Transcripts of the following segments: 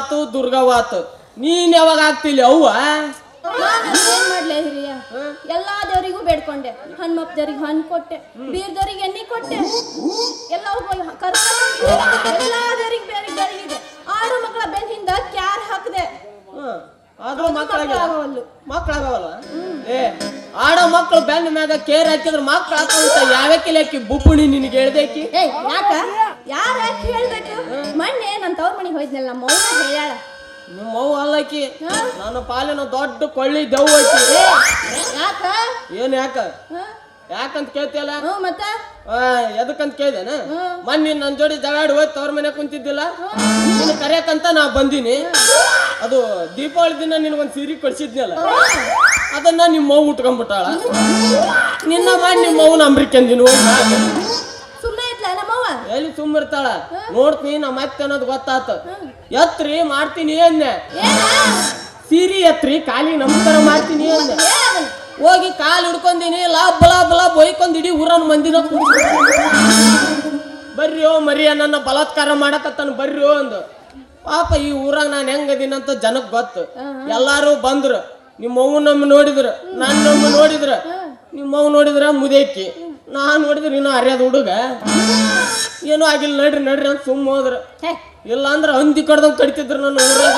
ದ್ಯಾಮವಾತು ದುರ್ಗವಾತು ನೀನ್ ಯಾವಾಗ ಆಗ್ತಿಲ್ಲ ಅವ್ವ? ಎಲ್ಲಾ ದೇವರಿಗೂ ಬೇಡ್ಕೊಂಡೆ. ಹನುಮಪ್ಪ ದೇವ್ರಿಗೆ ಹಣ್ಣು ಕೊಟ್ಟೆ. ಬೀರ್ದವ್ರಿಗೆ ಎಣ್ಣೆ ಕೊಟ್ಟೆ. ಎಲ್ಲ ಕರ್ಕೊಂಡು ಎಲ್ಲಾ ದೇವ್ರಿಗೆ ಬೇರೆ ಬೇರೆ ಮಕ್ಕಳ ಬೆನ್ನಿಂದ ಕ್ಯಾರ್ ಹಾಕದೆ ಹ್ಮ್. ಆದ್ರೂ ಮಕ್ಕಳಾಗ ಮಕ್ಕಳಾಗವಲ್ಲು. ಏ ಆಡೋ ಮಕ್ಕಳು ಬೆನ್ನ ಮ್ಯಾಗ ಕೇರ್ ಹಾಕಿದ್ರ ಮಕ್ಳು ಹಾಕಂತ ಯಾವ್ಯಾಕಿಲ್ಲ ಹಾಕಿ ಬುಪ್ಪುಣಿ ನಿನಗೆ ಹೇಳ್ದೇಕಿ ಏ ಯಾಕ? ಯಾರ ಹೇಳ್ಬೇಕು? ಮೊನ್ನೆ ನನ್ನ ತವ್ರ ಮನೆಗೆ ಹೋಯ್ತಿನಲ್ಲ ನಮ್ಮ ಮೌನ ಹೇಳ್ಯಾಳ ನಿಮ್ಮ ಅವ್ವ ಅಲ್ಲಕಿ ನನ್ನ ಪಾಲಿನ ದೊಡ್ಡ ಕೊಳ್ಳಿ ದೆವ್ವ ಐತಿ ಯಾಕ? ಏನ್ ಯಾಕ? ಯಾಕಂತ ಕೇಳ್ತಿಯಲ್ಲ? ಹ್ಞೂ ಮತ್ತೆ? ಎದಕ್ಕಂತ ಕೇಳ್ದೇನ? ಮನ್ ಮೊನ್ನೆ ನನ್ನ ಜೋಡಿ ಜಗಾಡಿ ಹೋಯ್ತು ತವ್ರ ಮನೆ ಕುಂತಿದ್ದಿಲ್ಲ? ನಿನ್ನ ಕರೆಯಕಂತ ನಾ ಬಂದೀನಿ. ಅದು ದೀಪಾವಳಿ ದಿನ ನಿನಗೊಂದು ಸೀರೆ ಕೊಡ್ಸಿದ್ನಲ್ಲ? ಅದನ್ನ ನಿಮ್ಮ ಮೌ ಉಟ್ಕೊಂಡ್ಬಿಟ್ಟಾಳ ನಿನ್ನ ಮಾಡಿ ನಿಮ್ಮ ಮೌನ ಅಂಬ್ರಿಕೆಂದಿನ ಎಲ್ಲಿ ತುಂಬಿರ್ತಾಳ ನೋಡ್ತೀನಿ ನಮ್ಮ ಮತ್ತೆ ಅನ್ನೋದು ಗೊತ್ತಾತ. ಎತ್ರಿ ಮಾಡ್ತೀನಿ ಅಂದೆ ಸೀರಿ ಎತ್ರಿ ಖಾಲಿ ನಮ್ಮ ತರ ಮಾಡ್ತೀನಿ ಅಂದೆ? ಹೋಗಿ ಕಾಲು ಹಿಡ್ಕೊಂಡಿನಿ ಲಾಭ ಲಾಭ ಲಾಭ ಒಯ್ಕೊಂಡು ಇಡೀ ಊರನ್ ಮಂದಿನ ಬರ್ರಿಯೋ ಮರಿಯ ನನ್ನ ಬಲಾತ್ಕಾರ ಮಾಡಕತ್ತಾನ ಬರ್ರಿ ಓ ಅಂದು. ಪಾಪ ಈ ಊರಾಗ ನಾನು ಹೆಂಗ ಅಂತ ಜನಕ್ಕೆ ಗೊತ್ತು. ಎಲ್ಲಾರು ಬಂದ್ರು. ನಿಮ್ಮ ಅವ್ವ ನಮ್ಮ ನೋಡಿದ್ರು ನಾನು ನಮ್ಮ ನೋಡಿದ್ರ. ನಿಮ್ಮ ಅವ್ವ ನೋಡಿದ್ರ ಮುದೇಕಿ. ನಾ ನೋಡಿದ್ರ ಇನ್ನು ಅರ್ಯಾದ ಹುಡುಗ. ಏನೂ ಆಗಿಲ್ಲ ನಡ್ರಿ ನಡ್ರಿ ಅಂತ ಸುಮ್ಮ ಹೋದ್ರ. ಇಲ್ಲ ಅಂದ್ರ ಹಂದಿ ಕಡ್ದಂಗೆ ಕಡಿತಿದ್ರು ನನ್ನ ಊರಾಗ.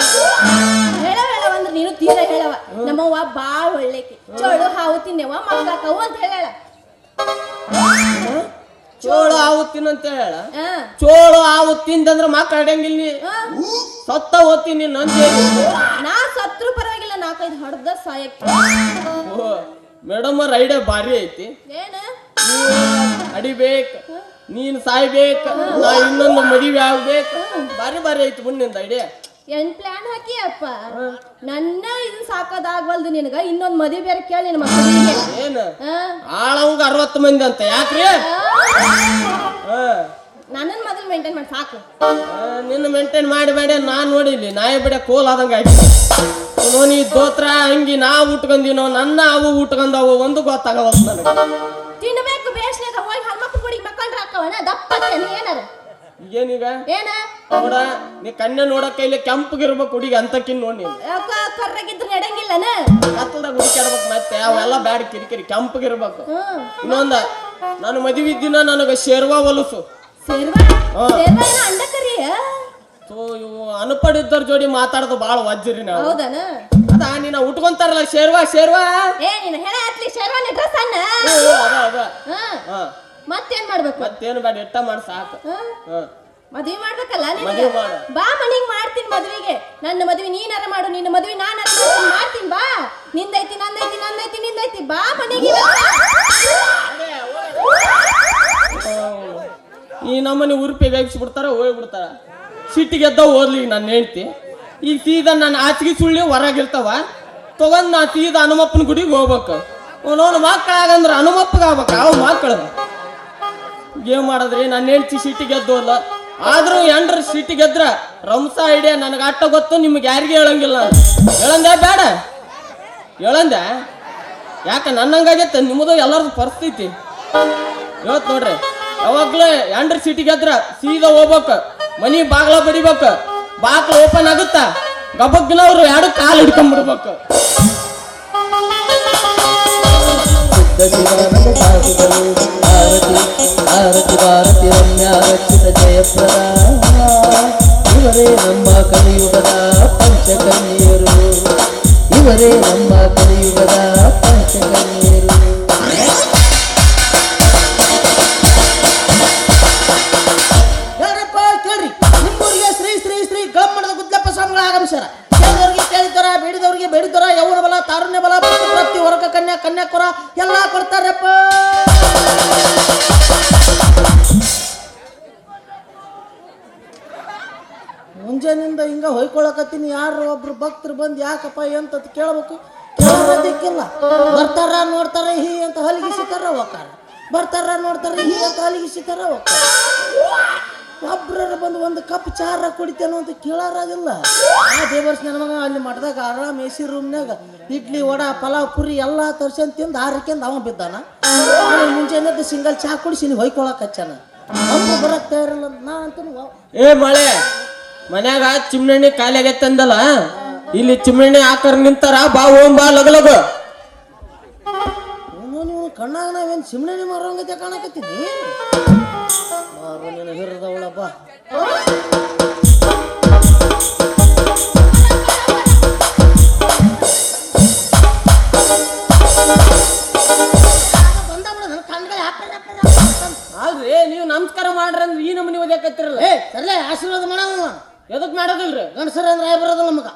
ಅಂದ್ರೆ ನೀನು ತೀರ ಹೇಳವ. ನಮ್ಮವ್ವ ಬಾಳ ಒಳ್ಳೆಕಿ. ಚೋಳು ಹಾವು ತಿನ್ನೆವ ಮಕ್ಕಾಕವು ಅಂತ ಹೇಳ ಚೋಳು ಹಾವು ತಿನ್ನಂತ ಹೇಳ ಚೋಳು ಹಾವು ತಿಂದಂದ್ರ ಅಡಂಗಿಲ್ಲ ನೀ. ಸತ್ತ ಓದ್ತೀನಿ ನಾ ಸತ್ರು ಪರವಾಗಿಲ್ಲ ನಾಲ್ಕೈದು ಹೊಡೆದ ಸಾಯಕ್ಕೆ. ಮೇಡಮ್ ಅವ್ರ ಐಡಿಯಾ ಭಾರಿ ಐತಿ. ಏನ? ಅಡಿಬೇಕು ನೀನ್ ಸಾಯ್ಬೇಕ ನಾ ಇನ್ನೊಂದು ಮದುವೆ ಆಗ್ಬೇಕು. ಬಾರಿ ಬಾರಿ ಐತಿ ಮುಂದಿನ ಐಡಿಯಾ. ಏನ್ ಪ್ಲಾನ್ ಹಾಕಿ ಅಪ್ಪ ನನ್ನ ಇದು ಸಾಕೋದಾಗ್ವಲ್ದು ನಿನಗ ಇನ್ನೊಂದ್ ಮದುವೆ ಬೇರೆ ಕೇಳಿ ನಿನ್ನ ಮಕ್ಕಳಿಗೆ. ಏನು? ಆಳವಂಗ ಅರವತ್ತು ಮಂದಿ ಅಂತ ಯಾಕ್ರಿ. ನನ್ನನ್ ಮೊದಲು ಮೇಂಟೈನ್ ಮಾಡಿ ಸಾಕು. ಆ, ನಿನ್ನ ಮೇಂಟೈನ್ ಮಾಡಿ ಮಾಡಿ ನಾನ್ ನೋಡಿಲಿ ನಾಯಿ ಬಿಡ ಕೋಲ್ ಆದಂಗ ಆಯ್ತು. ನೀ ದೋತ್ರ ಅಂಗಿ ನಾ ಉಟ್ಕೊಂದಿನೋ ನನ್ನ ಅವು ಉಟ್ಕೊಂಡವು ಒಂದು ಗೊತ್ತಾಗವಲ್ತು ನನಗೆ. ತಿನ್ಬೇಕು ಬೇಸ್ನಾಗ ಹೋಗಿ ಹಲ್ಮಕ್ಕ ಗುಡಿಗೆ ಮಕ್ಕಂಡ್ರ ಹಾಕವಣ ದಪ್ಪ ಏನಾರ? ಈಗೇನೀಗ? ಏನ? ನೋಡ ನೀ ಕಣ್ಣ ನೋಡಕ್ಕ ಇಲ್ಲಿ ಕೆಂಪಗಿರ್ಬೇಕು ಹುಡುಗಿ ಅಂತಕಿನ್ ನೋಡಿ ನೀನು. ಯಾಕ ಕರ್ರಗಿದ್ರೆ ನಡೆಯಂಗಿಲ್ಲನ ಕತ್ತಲ್ದಾಗ ಹುಡುಕಾಡ್ಬೇಕು ಮತ್ತೆ ಅವೆಲ್ಲ ಬ್ಯಾಡ ಕಿರಿಕಿರಿ ಕೆಂಪಗಿರ್ಬೇಕು. ಇನ್ನೊಂದ ನಾನು ಮದುವೆ ದಿನ ನನಗೆ ಶೇರ್ವಾ ಹೊಲಸು. ಸೇರ್ವಾ ಸೇರ್ವಾ ಏನ ಅಂಡ ಕರಿ ಸೊ ಇವು ಅನ್ಪಡಿದ್ದವ್ರ ಜೋಡಿ ಮಾತಾಡೋದು ಭಾಳ ವಜ್ರಿ ನಾವು. ಹೌದನ? ಅದ ನೀನ ಉಟ್ಕೊಂತಾರಲ್ಲ ಶೇರ್ವಾ ಶೇರ್ವಾ? ಏ ನೀನು ಹೇಳ ಹತ್ಲಿ ಶರ್ವಾನಿ ಡ್ರೆಸ್ ಅನ್ನ? ಅದ ಅದ. ಹಾ. ಮತ್ತೇನ್ ಮಾಡ್ಬೇಕು? ಮತ್ತೇನು ಬೇಡ ಇಟ್ಟ ಮಾಡಿ ಸಾಕು. ಹಾ? ಮದ್ವಿ ಮಾಡ್ಬೇಕಲ್ಲ ನಿನಗೆ ಮಾಡು. ಬಾ ಮನಿಗ್ ಮಾಡ್ತೀನಿ ಮದ್ವಿಗೆ. ನನ್ನ ಮದ್ವಿ ನೀನಾರ ಮಾಡು ನಿನ್ನ ಮದ್ವಿ ನಾನು ಮಾಡ್ತೀನಿ ಬಾ. ನಿಂದೈತಿ ನಂದೈತಿ ನಂದೈತಿ ನಿಂದೈತಿ ಬಾ ಮನೆಗೆ ಈ ನಮ್ಮನೆ ಉರುಪಿಗೆ ಬಿಡ್ತಾರ ಹೋಗ್ಬಿಡ್ತಾರ ಸಿಟ್ಟಿಗೆ ಎದ್ದ ಓದ್ಲಿ ನನ್ನ ಹೆಂಡ್ತಿ. ಈಗ ಸೀದಾ ನನ್ನ ಆಚಿಗೆ ಸುಳ್ಳಿ ಹೊರಗಿರ್ತಾವ. ತಗೊಂಡ್ ನಾ ಸೀದಾ ಹನುಮಪ್ಪನ ಗುಡಿಗೆ ಹೋಗ್ಬೇಕು. ಅವನವನು ಮಕ್ಕಳಾಗಂದ್ರ ಹನುಮಪ್ಪಗೆ ಆಗ್ಬೇಕು ಅವು ಮಕ್ಕಳು. ಏನ್ ಮಾಡಿದ್ರಿ ನನ್ನ ಹೆಂಡತಿ ಸಿಟಿ ಗೆದ್ದೋಲ್ಲ ಆದ್ರೂ ಎಂಡ್ರ ಸಿಟಿ ಗೆದ್ರ ರಂಸ ಐಡಿಯಾ ನನಗೆ ಅಟ್ಟ ಗೊತ್ತು, ನಿಮ್ಗೆ ಯಾರಿಗೆ ಹೇಳಂಗಿಲ್ಲ. ಹೇಳಂದ, ಬೇಡ. ಹೇಳಂದ. ಯಾಕ, ನನ್ನಂಗಾಗೈತೆ, ನಿಮ್ಮದು ಎಲ್ಲರದು ಪರಿಸ್ಥಿತಿ. ಇವತ್ತು ನೋಡ್ರಿ, ಯಾವಾಗ್ಲೇ ಎಂಡ್ರ ಸಿಟಿ ಗೆದ್ರ ಸೀದಾ ಹೋಗ್ಬೇಕು, ಮನಿ ಬಾಗ್ಲ ಬಡಿಬೇಕು, ಬಾಗ್ಲ ಓಪನ್ ಆಗುತ್ತಾ ಗಬಗ್ನವ್ರು ಎರಡು ಕಾಲು ಹಿಡ್ಕೊಂಡ್ಬಿಡ್ಬೇಕು. ಶಿವಾನಂದ ಆರತಿ ಭಾರತಿ ಇವರೇ ನಮ್ಮ ಕಲಿಯುಗದ ಪಂಚಕನ್ಯರು ಇವರೇ ನಮ್ಮ ಕಲಿಯುಗದ ಶ್ರೀ ಶ್ರೀ ಶ್ರೀ ಗಮ್ಮನದ ಗುದ್ದಪ್ಪ ಆಗಮಿಸ್ಯಾರ ಕೇಳಿದವ್ರಿಗೆ ಕೇಳಿದವರ ಬೇಡಿದವ್ರಿಗೆ ಬೇಡಿದವರ ಯೌವನ ಬಲ ತಾರುಣ್ಯ ಬಲ ಪ್ರತಿ ವರ್ಗ ಕನ್ಯಾ ಕನ್ಯಾಕುರ ಎಲ್ಲಾ ಹಿಂಗ ಹೊಯ್ಕೊಳಕತ್ತೀನಿ ಯಾರು ಒಬ್ರು ಭಕ್ತರು ಬಂದು ಯಾಕಪ್ಪ ಎಂತ ಕೇಳ್ಬೇಕು? ಕೇಳೋದಿಕ್ಕಿಲ್ಲ ಬರ್ತಾರ ನೋಡ್ತಾರ ಹೀ ಅಂತ ಹಲಗಿಸಿತಾರ ಹೋಗ್ತಾರ. ಬರ್ತಾರ ನೋಡ್ತಾರ ಹೀ ಅಂತ ಹಲಗಿಸಿತಾರ ಹೋಗ್ತಾರ. ಒಬ್ರ ಬಂದು ಒಂದು ಕಪ್ ಚಾರ ಕುಡಿತೇನೋ ಅಂತ ಕೇಳಾರಾಗಿಲ್ಲ. ಆ ದೇವರ್ಸ್ ನನ್ನ ಮಗ ಅಲ್ಲಿ ಮಠದಾಗ ಆರಾಮ್ ಎ ಸಿ ರೂಮ್ನಾಗ ಇಡ್ಲಿ, ವಡ, ಪಲಾವ್, ಪುರಿ ಎಲ್ಲ ತರ್ಸಂದ್ ತಿಂದು ಆರಕ್ಕಿಂದ ಅವ ಬಿದ್ದಾನ. ಮುಂಜಾನೆ ಸಿಂಗಲ್ ಚಾ ಕುಡಿಸಿ ಹೊಯ್ಕೊಳಕ್ ಹಚ್ಚಾನ. ಬರಕ್ ತಯಾರಿಲ್ಲ. ನಾ ಅಂತ ಏ ಮಳೆ ಮನ್ಯಾಗ ಚಿಮ್ಣಿ ಖಾಲಿ ಆಗೈತೆ ಅಂದಲ್ಲ ಇಲ್ಲಿ ಚಿಮ್ಣಿ ಆಕರ್ ನಿಂತಾರ ಬಾ ಓಂ ಬಾ ಲಗಲಗ ನೀವು ಕಣ್ಣಾಗ ನಾವೇನು ಚಿಮ್ಣಿ ಮಾರೋಂಗತೆ ಕಾಣಕತ್ತೀನಿ ಬಾರೋ ನೀನು ಹಿರಿದವಳ ಬಾ. ಅಲ್ರಿ ನೀವು ನಮಸ್ಕಾರ ಮಾಡ್ರಿ ಅಂದ್ರೆ ಈ ನಮ್ಮನೆ ಓದ್ಯಾಕತ್ತಿರಲ್ಲ. ಏ ಸರ್ಲೆ ಆಶೀರ್ವಾದ ಮಾಡವ ಎದಕ್ ಮಾಡೋದಿಲ್ರಿ? ಗಂಡಸರ ಅಂದ್ರೆ ಆಯ್ ಬರೋದಿಲ್ಲ ನಮಗ.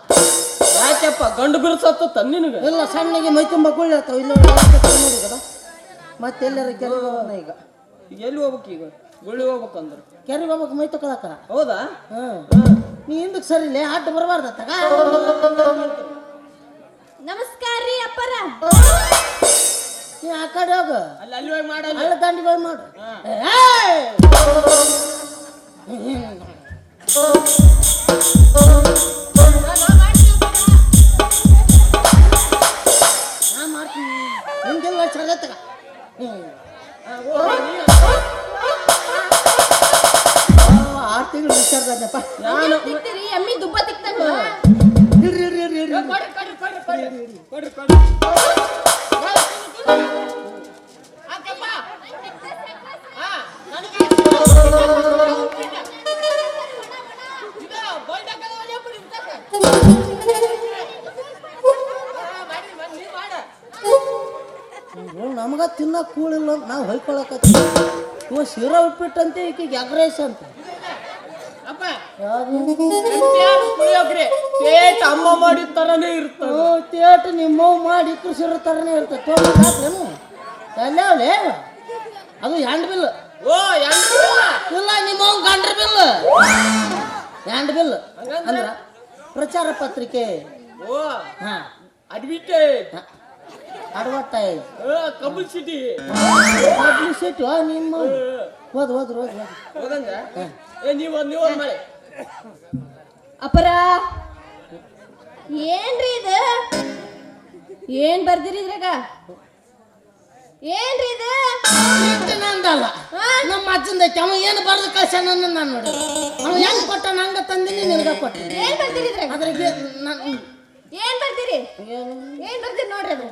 ಯಾಕೆಪ್ಪ ಗಂಡು ಬಿರುಸತ್ತ ತನ್ನ ನಿನಗೆ? ಇಲ್ಲ ಸಣ್ಣಗೆ ಮೈ ತುಂಬ ಕುಳ್ಳಿರ್ತಾವ ಇಲ್ಲ ನೋಡಿ ಕದ ಮತ್ತೆ ಎಲ್ಲರ ಹೋಗೋಣ ಈಗ. ಈಗ ಎಲ್ಲಿ ಹೋಗ್ಬೇಕು ಈಗ? ಗುಳ್ಳಿ ಅಂದ್ರೆ ಕೆರೆಗೆ ಹೋಗ್ಬೇಕು ಮೈ ತಕೊಳಕ ಹೌದಾ? ಹ್ಮ್ ನೀ ಹಿಂದಕ್ಕೆ ಇಲ್ಲೇ ಆಟ ಬರಬಾರ್ದ ತಗ ನಮಸ್ಕಾರ ರೀ ಅಪ್ಪರ. ನೀ ಆ ಕಡೆ ಹೋಗು. ಅಲ್ಲಿ ಅಲ್ಲಿ ಹೋಗಿ ಮಾಡಲ್ಲ ಹಳ್ಳ ದಾಂಡಿಗೆ ಹೋಗಿ ಮಾಡು. ಆರು ತಿಂಗಳು ವಿಚಾರದಪ್ಪ ನಾನು ಎಮ್ಮಿ ದುಬ್ಬ ಇರ್ರಿ ನಮಗ ತಿನ್ನಕ್ ಕೂಳಿಲ್ಲ ಅಂತ ನಾವು ಹೊಯ್ಕೊಳಕತ್ತೀವಿ. ಇವ ಶಿರ ಉಪ್ಪಿಟ್ಟಂತೆ ಈಕೆಗೆ ಅಂತ. ಅಪ್ಪ ಯಾವ್ದು? ಪುಳಿಯೋಗ್ರೆ ತೇಟ್ ಅಮ್ಮ ಮಾಡಿದ ತರನೇ ಇರ್ತದ ತೇಟು ನಿಮ್ಮ ಮಾಡಿ ಕೃಷಿರ ತರನೇ ಇರ್ತದೆ ತೊಗೊಂಡೇನು ಎಲ್ಲೇ ಅದು ಹ್ಯಾಂಡ್ ಬಿಲ್ ಓ ಎಂಟು ಇಲ್ಲ ನಿಮ್ಮ ಗಂಡ್ರ ಬಿಲ್. ಹ್ಯಾಂಡ್ ಬಿಲ್ ಅಂದ್ರ ಪ್ರಚಾರ ಪತ್ರಿಕೆ. ಓ ಹಾ. ಅಡ್ವಿಟೇಟ್ ಅಡ್ವರ್ಟೈಸ್ ಕಬಲ್ ಪಬ್ಲಿಸಿಟಿ ನಿಮ್ಮ ಓದ್ ಓದ್ ಏ ನೀವು ನೀವು ಒಂದ್ ಮಾಡಿ. ಅಪ್ಪರ ಏನ್ರಿ ಇದು? ಏನ್ ಬರ್ದಿರಿ ಇದ್ರಾಗ? ಏನ್ರಿ ಇದು? ನಂದಲ್ಲ? ನಮ್ಮ ಅಜ್ಜಂದ ಐತಿ. ಅವ ಏನು ಬರ್ದು ಕಳ್ಸ್ಯಾನ ನಾನು ನೋಡಿ. ಅವ ಹೆಂಗ್ ಕೊಟ್ಟ ನಂಗ ತಂದಿನಿ ನಿನಗ ಕೊಟ್ಟೆ. ಏನ್ ಬರ್ತೀರಿ ಇದ್ರಾಗ? ಅದ್ರಾಗೆ ನಾನು ಏನ್ ಬರ್ತೀರಿ? ಏನ್? ಬರ್ತೀರಿ ನೋಡ್ರಿ ಅದು?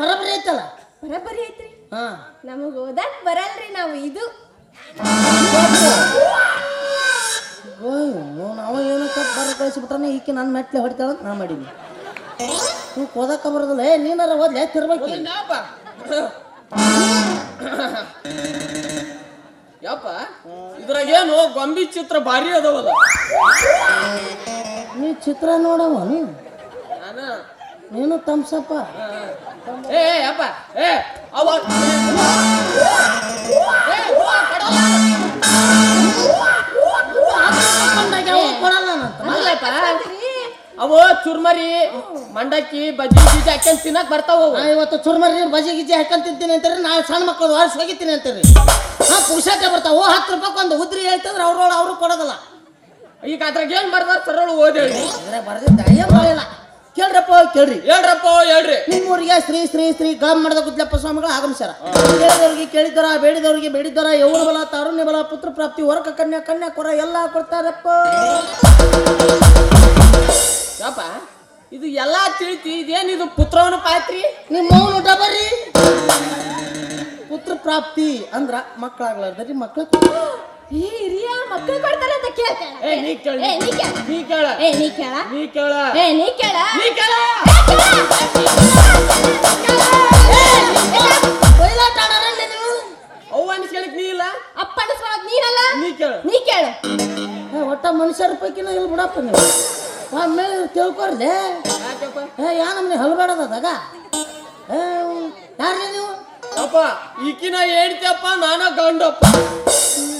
ಬರೋಬ್ಬರಿ ಐತಲ್ಲ? ಬರಬರಿ ಐತ್ರಿ. ಹಾ. ನಮಗ್ ಓದಕ್ ಬರಲ್ರಿ ನಾವು ಇದು. ಅವ ಏನು ತಪ್ಪು ಬರ ಕಳಿಸ್ಬಿಟ್ಟಾನೆ ಈಕೆ ನನ್ನ ಮೆಟ್ಲೆ ಹೊಡಿತಾಳ ಅಂತ ನಾ ಮಾಡೀನಿ. ನೀವು ಓದಕ್ಕ ಬರೋದಿಲ್ಲ ಏ ನೀನಾರ ಓದ್ಲೆ ತಿರ್ಬೇಕು ಯಪ್ಪ ಯಪ್ಪ ಇದ್ರಾಗೇನು ಗೊಂಬಿ ಚಿತ್ರ ಭಾರಿ ಅದಾವಲ್ಲ ನೀ ಚಿತ್ರ ನೋಡವ ನೀ ನಾನು ನೀನು ತಮ್ಸಪ್ಪ ಏ ಏ, ಯಪ್ಪ ಏ ಅವ ಏ, ಕೊಡಲ್ಲ. ಕೊಡಲ್ಲ ಅಲ್ಲಪ್ಪ? ಅವು ಚುರ್ಮರಿ ಮಂಡಕ್ಕಿ ಬಜ್ಜಿ ಬೀಜ ಹಾಕ್ಯಂಡ್ ತಿನ್ನಕ್ ಬರ್ತಾವ ನಾ ಇವತ್ತು ಚುರ್ಮರಿ ಬಜಿ ಗಿಜಿ ಹಾಕೊಂಡ್ ತಿಂತೀನಿ ಅಂತಾರೆ ನಾಳೆ ಸಣ್ಣ ಮಕ್ಕಳು ವಾರಿಸಿ ಹೋಗಿತೀನಿ ಅಂತಾರೆ. ಹಾ ಪುರುಷಕ್ಕೆ ಬರ್ತಾವ. ಓ ಹತ್ತು ರೂಪಾಯಿ ಒಂದು ಉದ್ರಿ ಹೇಳ್ತಂದ್ರೆ ಅವ್ರೊಳ ಅವರು ಕೊಡೋದಲ್ಲ. ಈಗ ಅದ್ರಾಗ ಏನ್ ಬರ್ದಾರ ಸರಳ ಓದೇಳಿ ಹೇಳಿ. ಬರ್ದಿದ್ದ ಏನ್ ಬರಲಿಲ್ಲ ಕೇಳ್ರಪ್ಪ ಕೇಳ್ರಿ. ಹೇಳ್ರಪ್ಪ ಹೇಳ್ರಿ. ನಿಮ್ಮೂರಿಗೆ ಶ್ರೀ ಶ್ರೀ ಶ್ರೀ ಗಮ್ ಮಾಡದ ಗುದ್ಲಪ್ಪ ಸ್ವಾಮಿಗಳು ಆಗಮಿಸ್ಯಾರ. ಕೇಳಿದವ್ರಿಗೆ ಕೇಳಿದರ ಬೇಡಿದವ್ರಿಗೆ ಬೇಡಿದರ ಯೌವನ ಬಲ ತಾರುಣ್ಯ ಬಲ ಪುತ್ರ ಪ್ರಾಪ್ತಿ ಹೊರಕ ಕನ್ಯಾ ಕನ್ಯಾ ಕೊರ ಎಲ್ಲ ಕೊಡ್ತಾರಪ್ಪ. ಯಪ್ಪ ಇದು ಎಲ್ಲಾ ತಿಳಿತಿ ಇದೇನಿದು ಪುತ್ರವನ ಪಾತ್ರಿ? ನಿಮ್ಮ ಮೌನ ಊಟ ಬರ್ರಿ. ಪುತ್ರ ಪ್ರಾಪ್ತಿ ಅಂದ್ರ ಮಕ್ಕಳಾಗ್ಲಾರ್ದ್ರಿ ಮಕ್ಳು ಏ ಹಿರಿಯ ಮಕ್ಕಳು ಕೊಡ್ತಾರೆ ಅಂತ ಕೇಳ್ತಾಳ ಏ ನೀ ಕೇಳ ಏ ನೀ ಕೇಳ. ನೀ ಕೇಳ. ಏ ನೀ ಕೇಳ. ನೀ ಕೇಳ. ಏ ನೀ ಕೇಳ. ನೀ ಕೇಳ. ಬಯಲಾಟ ಆಡೋರಲ್ಲಿ ನೀವು? ಅವ್ ಅನ್ಸ್ಕೊಳಕ್ ನೀ ಇಲ್ಲ? ಅಪ್ಪ ಅನಿಸ್ಕೊಳಕ್ ನೀನಲ್ಲ? ನೀ ಕೇಳ. ನೀ ಕೇಳ. ಒಟ್ಟ ಮನುಷ್ಯರ ಪೈಕಿನ ಇಲ್ಲಿ ಬಿಡಪ್ಪ ನೀವು ಆಮೇಲೆ ತಿಳ್ಕೊರ್ಲೆ ಏ ಯಾ ನಮ್ಗೆ ಹಲ್ಬೇಡದಾಗ ಏ ಯಾರ್ರಿ ನೀವು? ಅಪ್ಪ ಈಕಿನ ಹೇಳ್ತಿಯಪ್ಪ ನಾನ ಗಂಡಪ್ಪ.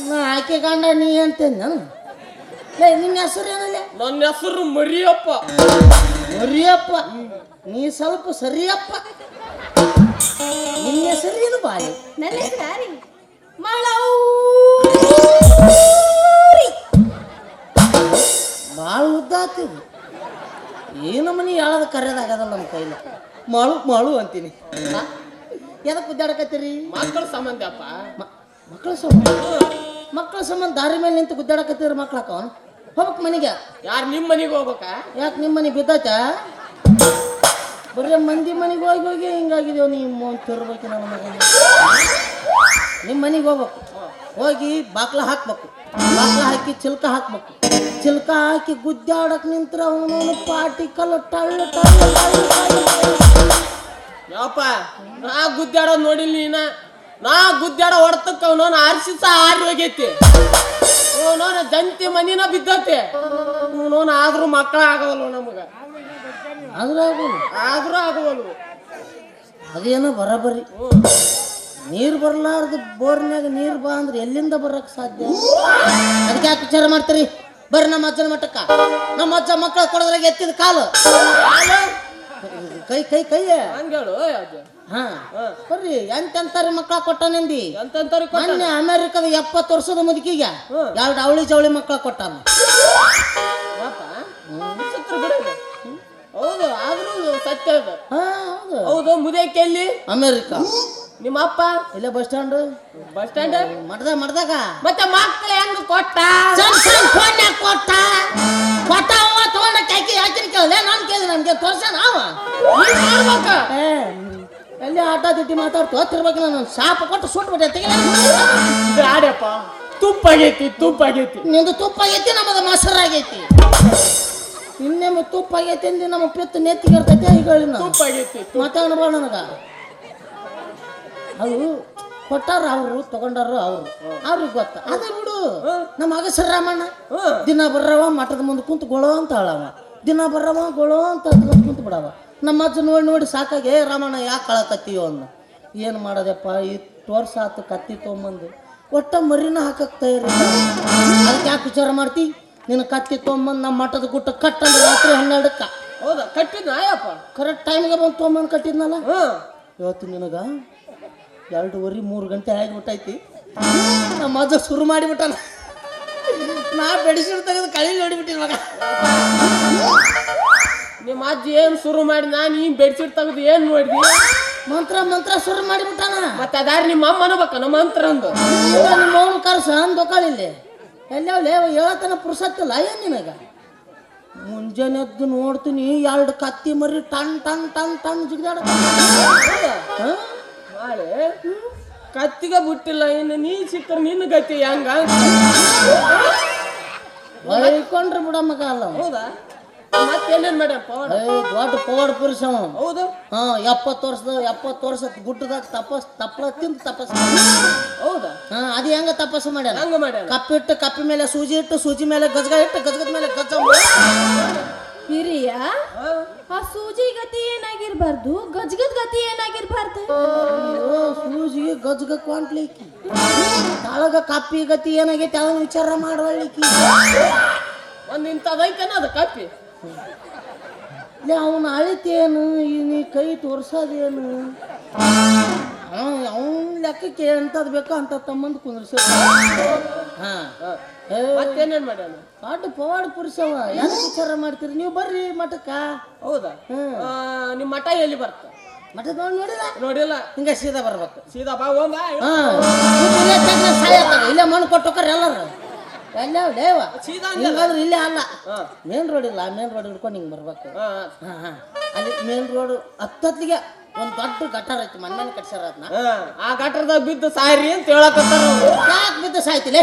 ನಾ ಆಕೆ ಗಂಡ ನೀ ಅಂತೇನೆ ನಾನು ಲೇ ನಿನ್ನ ಹೆಸರು ಏನಲ್ಲ ನನ್ನ ಹೆಸರು ಮರಿಯಪ್ಪ. ಮರಿಯಪ್ಪ? ನೀ ಸ್ವಲ್ಪ ಸರಿಯಪ್ಪ. ನಿನ್ನ ಹೆಸರು ಏನು ಬಾಯಿ? ನನ್ನ ಹೆಸರು ಯಾರಿ? ಭಾಳ ಉದ್ದ ಆತಿದು ಏನು ಮನೆ ಹೇಳೋದು ಕರೆಯೋದಾಗದಲ್ಲ ನಮ್ಮ ಕೈಲಿ? ಮಾಳು ಮಾಳು ಅಂತೀನಿ. ಎದಕ್ಕೆ ಗುದ್ದಾಡಕತ್ತೀರಿ ಮಕ್ಕಳ ಸಂಬಂಧ ಅಪ್ಪ. ಮಕ್ಕಳ ಸಂಬಂಧ? ಮಕ್ಕಳ ಸಂಬಂಧ ದಾರಿ ಮೇಲೆ ನಿಂತು ಗುದ್ದಾಡಕತ್ತೀರಿ ಮಕ್ಳಕ್ಕ ಹೋಗ್ಬೇಕು ಮನೆಗೆ? ಯಾರು ನಿಮ್ಮ ಮನೆಗೆ ಹೋಗ್ಬೇಕ? ಯಾಕೆ ನಿಮ್ಮ ಮನೆ ಬಿದ್ದಾಯ್ತ ಬರೀ ಮಂದಿ ಮನೆಗೆ ಹೋಗಿ ಹೋಗಿ ಹಿಂಗಾಗಿದೇವು ನೀವು ತಿರ್ಬೇಕು ನಮ್ಮ ಮನೆಗೆ ನಿಮ್ಮ ಮನೆಗೆ ಹೋಗ್ಬೇಕು. ಹೋಗಿ ಬಾಕ್ಲ ಹಾಕ್ಬೇಕು. ಬಾಕ್ಲ ಹಾಕಿ ಚಿಲ್ಕ ಹಾಕ್ಬೇಕು. ಚಿಲ್ಕ ಹಾಕಿ ಗುದ್ದಾಡಕ್ ನಿಂತ್ರ ಅವನು ಪಾಟಿ ಕಲ್ಲು ಟಳ್ಳು. ಯಪ್ಪ ನಾ ಗುದ್ದಾಡೋ ನೋಡಿಲ್ಲ ನೀನ? ನಾ ಗುದ್ದಾಡೋ ಹೊಡ್ತಕ್ಕ ಅವನು ಆರ್ಸಿ ಸಹ ಆರಿ ಹೋಗೈತಿ. ಅವನವನ ಜಂತಿ ಮನಿನ ಬಿದ್ದತಿ. ಅವನವನ ಆದ್ರೂ ಮಕ್ಕಳ ಆಗವಲ್ವ ನಮಗ? ಅದ್ರಾಗು ಆದ್ರೂ ಆಗವಲ್ವ? ಅದೇನೋ ಬರಬರಿ. ನೀರು ಬರಲಾರ್ದು ಬೋರ್ನಾಗ ನೀರು ಬಾ ಅಂದ್ರೆ ಎಲ್ಲಿಂದ ಬರಕ್ ಸಾಧ್ಯ? ಅದಕ್ಕೆ ಯಾಕೆ ವಿಚಾರ ಮಾಡ್ತೀರಿ? ಬರ್ರಿ ನಮ್ಮ ಅಜ್ಜನ ಮಟ್ಟಕ್ಕ ನಮ್ಮ ಅಜ್ಜ ಮಕ್ಕಳ ಕೊಡದ್ರಾಗ ಎತ್ತಿದ ಕಾಲು. ಕೈ ಕೈ ಕೈ ಹಂಗೇಳು ಅದು ಹಾ. ಬರ್ರಿ ಎಂತೆಂತಾರಿ ಮಕ್ಕಳ ಕೊಟ್ಟಾನಂದಿ ಎಂತಂತಾರಿ ಮೊನ್ನೆ ಅಮೆರಿಕದ ಎಪ್ಪತ್ತು ವರ್ಷದ ಮುದುಕಿಗೆ ಎರಡು ಅವಳಿ ಜವಳಿ ಮಕ್ಕಳ ಕೊಟ್ಟಾನ. ಹೌದು ಆದ್ರೂ ಸತ್ಯ ಹೌದು. ಹೌದು ಮುದೇಕೆ ಎಲ್ಲಿ? ಅಮೆರಿಕ. ನಿಮ್ಮ ಅಪ್ಪ ಇಲ್ಲೇ ಬಸ್ ಸ್ಟ್ಯಾಂಡ್ ಬಸ್ ಸ್ಟ್ಯಾಂಡ್ ಮಡ್ದ ಮಡ್ದಾಗ? ಮತ್ತೆ ಮಕ್ಕಳು ಹೆಂಗ್ ಕೊಟ್ಟ? ಸಣ್ಣ ಸಣ್ಣ ಫೋನ್ಯಾಗ ಕೊಟ್ಟ? ಕೊಟ್ಟ ಅವ ತಗೊಂಡ ಕೈಕಿ ಹಾಕಿನ ಕೇಳಿದೆ. ನಾನು ಕೇಳಿದೆ ನನಗೆ ತೋರ್ಸಣ ಅವ ಮಾಡ್ಬೇಕ. ಎಲ್ಲಿ ಆಟ ದಿಟ್ಟಿ ಮಾತಾಡ್ತು ಹತ್ತಿರ್ಬೇಕು ನಾನು ಶಾಪ ಕೊಟ್ಟು ಸುಟ್ಬಿಟ್ಟೆ ತೆಗಿಲ ಆಡ್ಯಪ್ಪ ತುಪ್ಪ ಆಗೈತಿ ತುಪ್ಪ ಆಗೈತಿ ನಿಂದು ತುಪ್ಪ ಆಗೈತಿ ನಮ್ಮದು ಮೊಸರಾಗೈತಿ. ಆಗೈತಿ ಮ- ತುಪ್ಪ ಆಗೈತಿ ಅಂದ್ರೆ ನಮ್ಮ ಪಿತ್ತು ನೆತ್ತಿಗೆ ಇರ್ತೈತೆ ಈಗ ತುಪ್ಪ. ಆಗೈತಿ ಮಾತಾಡ್ಬಾರ್ದು ನನಗ? ಅದು ಕೊಟ್ಟಾರ ಅವರು ತಗೊಂಡಾರ ಅವರು. ಅವ್ರಿಗೆ ಗೊತ್ತ. ಅದೇ ಬಿಡು ನಮ್ಮ ಅಗಸರ ರಾಮಣ್ಣ. ದಿನ ಬರ್ರವ ಮಠದ ಮುಂದೆ ಕುಂತು ಗೊಳೋ ಅಂತ ಹಾಳವ. ದಿನ ಬರ್ರವ ಗೊಳೋ ಅಂತ ಕುಂತ ಕುಂತು ಬಿಡವ. ನಮ್ಮ ಅಜ್ಜ ನೋಡಿ ನೋಡಿ ಸಾಕಾಗಿ ಏ ರಾಮಣ್ಣ ಯಾಕೆ ಕಳಕತ್ತೀಯೋ ಅನ್ನ ಏನು ಮಾಡೋದಪ್ಪ ಈ ತೋರ್ಸ ಆತು ಕತ್ತಿ ತೊಗೊಂಬಂದು ಒಟ್ಟ ಮರಿನ ಹಾಕಕ್ಕೆ ತಯಾರಿಲ್ಲ ಅದಕ್ಕೆ ಯಾಕೆ ವಿಚಾರ ಮಾಡ್ತಿ? ನಿನ್ನ ಕತ್ತಿ ತೊಗೊಂಬಂದು ನಮ್ಮ ಮಠದ ಗುಟ್ಟ ಕಟ್ಟಂದ್ರೆ ರಾತ್ರಿ ಹನ್ನೆರಡಕ್ಕ. ಹೌದಾ ಕಟ್ಟಿದ್ನ? ಆಯಪ್ಪ. ಕರೆಕ್ಟ್ ಟೈಮ್ಗೆ ಬಂದು ತೊಗೊಂಬಂದು ಕಟ್ಟಿದ್ನಲ್ಲ? ಇವತ್ತು ನಿನಗ. ಎರಡೂವರೆ ಮೂರು ಗಂಟೆ ಆಗಿಬಿಟ್ಟೈತಿ ನಮ್ಮ ಅಜ್ಜ ಶುರು ಮಾಡಿಬಿಟ್ಟಾನ ನಾ ಬೆಡಿಸಿಡ್ ತೆಗೆದು ಕಳಿ ನೋಡಿಬಿಟ್ಟಿನ ಮಗ ನಿಮ್ಮ ಅಜ್ಜಿ ಏನು ಶುರು ಮಾಡಿ ನಾನು ಈ ಬೆಡ್ಶೀಟ್ ತೆಗೆದು ಏನು ನೋಡಿದ್ವಿ ಮಂತ್ರ ಮಂತ್ರ ಶುರು ಮಾಡಿಬಿಟ್ಟಾನ ಮತ್ತೆ ಅದಾರ ನಿಮ್ಮ ಅಮ್ಮ ನಮ್ಮ ಮಂತ್ರ ಅಂದು. ನಿಮ್ಮ ಅವನು ಕರ್ಸ ಅಂದೊಕಾಳಿಲ್ಲಿ ಎಲ್ಲೇ ಹೇಳತನ ಪುರುಸತ್ತಿಲ್ಲ ಏನ್ ನಿನಗ? ಮುಂಜಾನೆ ಎದ್ದು ನೋಡ್ತೀನಿ ಎರಡು ಕತ್ತಿ ಮರಿ ಟನ್ ಟನ್ ಟನ್ ಟನ್ ಜಿಗ್ದಾಡ ನಾಳೆ ಕತ್ತಿಗೆ ಬಿಟ್ಟಿಲ್ಲ ಇನ್ನು ನೀ ಸಿಕ್ಕ ನಿನ್ನ ಗತಿ ಹೆಂಗ? ಬೈಕೊಂಡ್ರೆ ಬಿಡ ಮಗ ಅಲ್ಲ. ಹೌದಾ? ಮತ್ತೆ ಏನೇನ್ ಮಾಡ್ಯಪ್ಪ ಅವ್ನು? ದೊಡ್ಡ ಪವಾಡ ಪುರುಷ ಅವ ಹೌದು? ಹಾ ಎಪ್ಪತ್ತು ವರ್ಷದ ಎಪ್ಪತ್ತು ವರ್ಷದ ಗುಡ್ಡದಾಗ ತಪಸ್ ತಪ್ಪಲ ತಿಂದು ತಪಸ್ ಹೌದಾ? ಹಾ ಅದು ಹೆಂಗ ತಪಸ್ಸು ಮಾಡ್ಯಾನ? ಹಂಗ ಮಾಡ್ಯಾನ? ಕಪ್ಪಿಟ್ಟು ಕಪ್ಪಿ ಮೇಲೆ ಸೂಜಿ ಇಟ್ಟು ಸೂಜಿ ಮೇಲೆ ಗಜಗ ಇಟ್ಟು ಗಜಗದ ಮೇಲೆ ಗಜ ಹಿರಿಯ? ಆ ಸೂಜಿ ಗತಿ ಏನಾಗಿರ್ಬಾರ್ದು? ಗಜ್ಗದ್ ಗತಿ ಏನಾಗಿರ್ಬಾರ್ದು? ಅಯ್ಯೋ ಸೂಜಿ ಗಜಗ ಕ್ವಾಂಟ್ಲಿಕ್ಕಿ ತಾಳಗ ಕಪ್ಪಿ ಗತಿ ಏನಾಗೈತಿ ಅದನ್ನ ವಿಚಾರ ಮಾಡವಳ್ಳಿಕ್ಕಿ. ಒಂದ್ ಇಂಥದೈತೇನ ಅದು ಕಪ್ಪಿ ಲೇ ಅವನ ಅಳಿತೇನು? ಈ ನೀ ಕೈ ತೋರ್ಸೋದೇನು? ಅವನ ಲೆಕ್ಕಕ್ಕೆ ಎಂಥದ್ದು ಬೇಕೋ ಅಂತ ತಮ್ಮಂದು ಕುಂದ್ರಿಸ ಮತ್ತೇನೇನ್ ಮಾಡ್ಯಾನ? ಪಾಡು ಪವಾಡ ಪುರುಷವ ಯಾರು ವಿಚಾರ ಮಾಡ್ತೀರಿ? ನೀವು ಬರ್ರಿ ಮಠಕ್ಕ. ಹೌದಾ? ನಿಮ್ಮ ಮಠ ಎಲ್ಲಿ ಬರ್ತ? ಮಠದ ನೋಡಿ ನೋಡಿಲ್ಲ? ನೋಡಿಲ್ಲ. ಹಿಂಗ ಸೀದಾ ಬರ್ಬೇಕು. ಸೀದಾ ಬಾ ಹೋಗ ಇಲ್ಲೇ ಮಣ್ಣು ಕೊಟ್ಟೋಕರ್ ಎಲ್ಲರೂ. ಎಲ್ಲ ದೇವ. ಹಿಂಗಂದ್ರೆ ಇಲ್ಲೇ ಅಲ್ಲ. ಮೇನ್ ರೋಡ್ ಇಲ್ಲ ಮೇನ್ ರೋಡ್ ಹಿಡ್ಕೊಂಡು ಹಿಂಗೆ ಬರ್ಬೇಕು. ಹಾ, ಹಾ ಹಾ. ಅಲ್ಲಿ ಮೇನ್ ರೋಡ್ ಹತ್ತತ್ಲಿಗೆ. ಒಂದು ದೊಡ್ಡ ಗಟಾರ ಐತಿ ಮನ್ನ ಕಟ್ಸ್ಯಾರ ಅದನ್ನ ಆ ಗಟ್ಟರದಾಗ ಬಿದ್ದು ಸಾಯ್ರಿ ಅಂತ ಹೇಳಕತ್ತಾರ. ಯಾಕೆ ಬಿದ್ದು ಸಾಯ್ತಿಲೆ?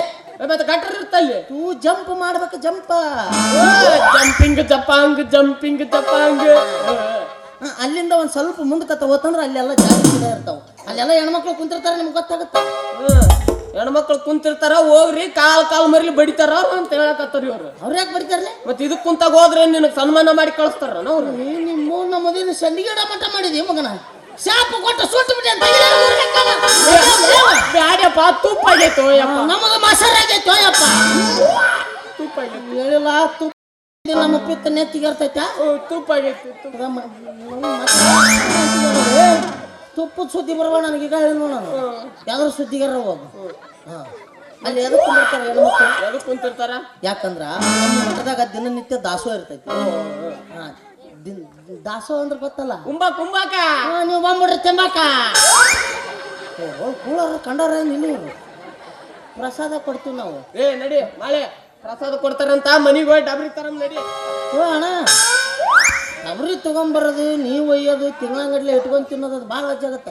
ಮತ್ತೆ ಗಟ್ರ ಇರ್ತಲ್ಲಿ. ತೂ ಜಂಪ್ ಮಾಡ್ಬೇಕು ಜಂಪ್. ಜಂಪಿಂಗ್ ಜಪಾಂಗ್ ಜಂಪಿಂಗ್ ಜಪಾಂಗ್. ಅಲ್ಲಿಂದ ಒಂದು ಸ್ವಲ್ಪ ಮುಂದಕ್ಕೆ ಹೋತಂದ್ರೆ ಅಲ್ಲೆಲ್ಲ ಜಾಸ್ತಿ ಇರ್ತಾವ. ಅಲ್ಲೆಲ್ಲ ಹೆಣ್ಮಕ್ಳು ಕುಂತಿರ್ತಾರೆ ನಿಮ್ಗೆ ಗೊತ್ತಾಗುತ್ತೆ? ಹೆಣ್ಮಕ್ಳು ಕುಂತಿರ್ತಾರ ಹೋಗ್ರಿ ಕಾಲ್ ಕಾಲ್ ಮರಿಲಿ ಬಡಿತಾರ ಅಂತ ಹೇಳಕತ್ತಾರ ಇವ್ರು. ಅವ್ರ ಯಾಕೆ ಬಡಿತಾರ ಮತ್ತೆ ಇದಕ್ಕೆ ಕುಂತಾಗ ಹೋದ್ರೆ ನಿನಗೆ ಸನ್ಮಾನ ಮಾಡಿ ಕಳಿಸ್ತಾರ ಅವ್ರು. ಮದುವೆ ಸಂಡಿಗೇಡ ಮಠ ಮಾಡಿದೆ ಮಗನ. ಶಾಪ ಕೊಟ್ಟ ಸುಟ್ಟು ಬಿಟ್ಟೆ ಅಂತ ಬ್ಯಾಡ್ಯಪ್ಪ ತುಪ್ಪ ಆಗೈತು ಯಪ್ಪ ನಮಗ ಆಗೈತೆ ಯಪ್ಪ ತುಪ್ಪ ಆಗೈತಿ ಹೇಳಿಲ್ಲ ತುಪ್ಪ ನಮ್ಮ ಪಿತ್ತ ನೆತ್ತಿಗೆ ಇರ್ತೈತಾ. ತುಪ್ಪ. ಆಗೈತಿ ತುಪ್ಪದ ಸುದ್ದಿ ಬರಬೇಡ ನನಗೆ ಈಗ ಹೇಳಿ ನೋಡ ನಾನು ಯಾವ್ದ್ರ ಸುದ್ದಿಗಾರ ಹೋಗು. ಹಾಂ. ಅಲ್ಲಿ ಎದಕ್ಕೆ ಕುಂದಿರ್ತಾರೆ ಹೆಣ್ಮಕ್ಳು ಎದಕ್ ಕುಂತಿರ್ತಾರ ಯಾಕಂದ್ರ ನಮ್ಮ ಮಠದಾಗ ದಿನನಿತ್ಯ ದಾಸೋಹ ಇರ್ತೈತಿ. ಹಾ, ದಾಸೋಹ ಅಂದ್ರೆ ಗೊತ್ತಲ್ಲ? ಕುಂಬಾ ಕುಂಬಾಕ. ಹಾ, ನೀವು ಬಂದ್ಬಿಡ್ರಿ ತಿಂಬಾಕ ಕೂಳಾರ ಕಂಡವ್ರ ಇಲ್ಲಿ ಪ್ರಸಾದ ಕೊಡ್ತೀವಿ ನಾವು. ಏ ನಡಿ ಮಾಳೆ ಪ್ರಸಾದ ಕೊಡ್ತಾರಂತ ಮನಿಗೆ ಹೋಗಿ ಡಬ್ರಿ ತರಂ ನಡಿ. ಓ ಅಣ್ಣ ಡಬ್ರಿ ತಗೊಂಬರೋದು ನೀವು ಒಯ್ಯೋದು ತಿಂಗಳಂಗಡ್ಲೆ ಇಟ್ಕೊಂಡು ತಿನ್ನೋದು ಅದು ಭಾಳ ವಜ್ಜಾಗತ್ತ